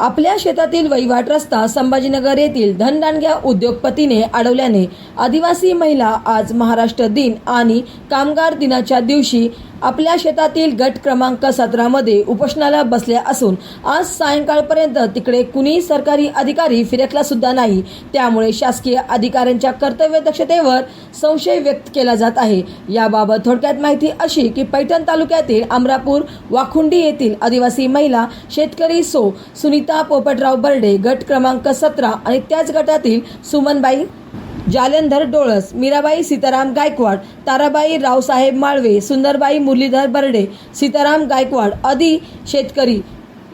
आपल्या शेतातील वहिवाट रस्ता संभाजीनगर येथील धनदांडग्या उद्योगपतीने अडवल्याने आदिवासी महिला आज महाराष्ट्र दिन आणि कामगार दिनाच्या दिवशी आपल्या शेतातील गट क्रमांक सतरामध्ये उपोषणाला बसल्या असून आज सायंकाळपर्यंत तिकडे कुणी सरकारी अधिकारी फिरकला सुद्धा नाही. त्यामुळे शासकीय अधिकाऱ्यांच्या कर्तव्य दक्षतेवर संशय व्यक्त केला जात आहे. याबाबत थोडक्यात माहिती अशी की पैठण तालुक्यातील अमरापूर वाखुंडी येथील आदिवासी महिला शेतकरी सो सुनीता पोपटराव बर्डे गट क्रमांक सतरा आणि त्याच गटातील सुमनबाई जालंधर डोळस मीराबाई सीताराम गायकवाड ताराबाई रावसाहेब माळवे सुंदरबाई मुरलीधर बर्डे सीताराम गायकवाड आदी शेतकरी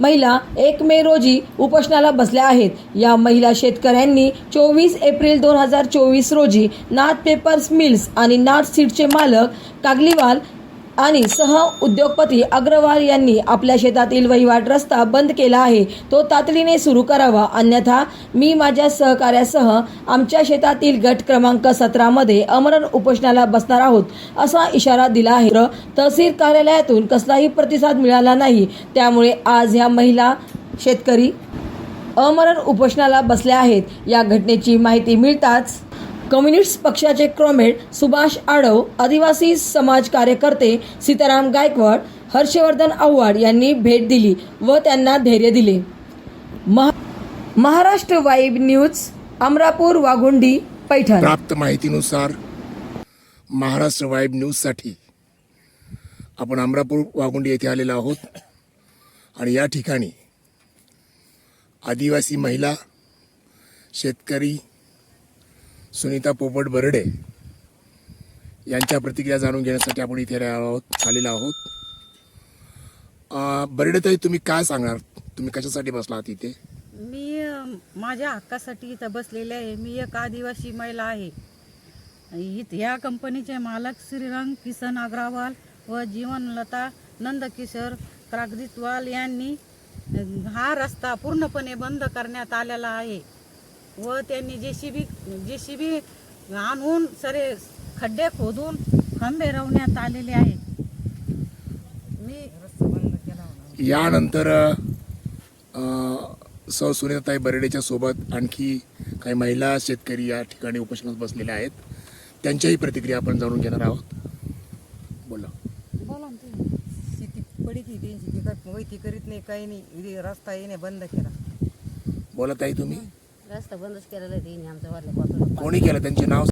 महिला एक मे रोजी उपोषणाला बसल्या आहेत. या महिला शेतकऱ्यांनी चोवीस एप्रिल दोन हजार चोवीस रोजी नाथ पेपर्स मिल्स आणि नाथ सीडचे मालक कागलीवाल आणि सह उद्योगपती अग्रवाल यांनी आपल्या शेतातील वहिवाट रस्ता बंद केला आहे. तो तातडीने सुरू करावा. अन्यथा मी माझ्या सहकार्यासह आमच्या शेतातील गट क्रमांक सतरामध्ये अमरण उपोषणाला बसणार आहोत असा इशारा दिला आहे. तहसील कार्यालयातून कसलाही प्रतिसाद मिळाला नाही. त्यामुळे आज ह्या महिला शेतकरी अमरण उपोषणाला बसल्या आहेत. या घटनेची माहिती मिळताच कम्युनिस्ट पक्षाचे क्रॉमेड सुभाष आडव आदिवासी समाज कार्यकर्ते सीताराम गायकवाड हर्षवर्धन आव्हाड यांनी भेट दिली व त्यांना धैर्य दिले. महा- महाराष्ट्र वाईब न्यूज अमरापूर वाघुंडी पैठण. प्राप्त माहितीनुसार महाराष्ट्र वाईब न्यूजसाठी आपण अमरापूर वाघुंडी येथे आलेलो आहोत. आणि या ठिकाणी आदिवासी महिला शेतकरी सुनीता पोपट बर्डे यांच्या प्रतिक्रिया जाणून घेण्यासाठी आपण इथे आहोत आलेलो आहोत. बर्डे ताई तुम्ही काय सांगणार? तुम्ही कशासाठी बसला आहात इथे? मी माझ्या हक्कासाठी इथं बसलेले आहे. मी एक आदिवासी महिला आहे. ह्या कंपनीचे मालक श्रीरंग किसन अग्रवाल व जीवनलता नंदकिशोर क्रागदितवाल यांनी हा रस्ता पूर्णपणे बंद करण्यात आलेला आहे. व त्यांनी जे C B J C B आणून सरे खड्डे खोदून खांबे रवण्यात आलेले आहे. मी यानंतर सौ सुनीताताई बर्डेच्या सोबत आणखी काही महिला शेतकरी या ठिकाणी उपोषणात बसलेल्या आहेत. त्यांच्याही प्रतिक्रिया आपण जाणून घेणार आहोत. बोला. बोला. शेती पडी ती त्यांची ती काय वैती करीत नाही काही नाही. रस्ता येणे बंद केला. बोला ताई तुम्ही. रस्ता बंदच केलेला आहे त्यांनी आमच्या वाटलं कोणी केलं? त्यांचे नाव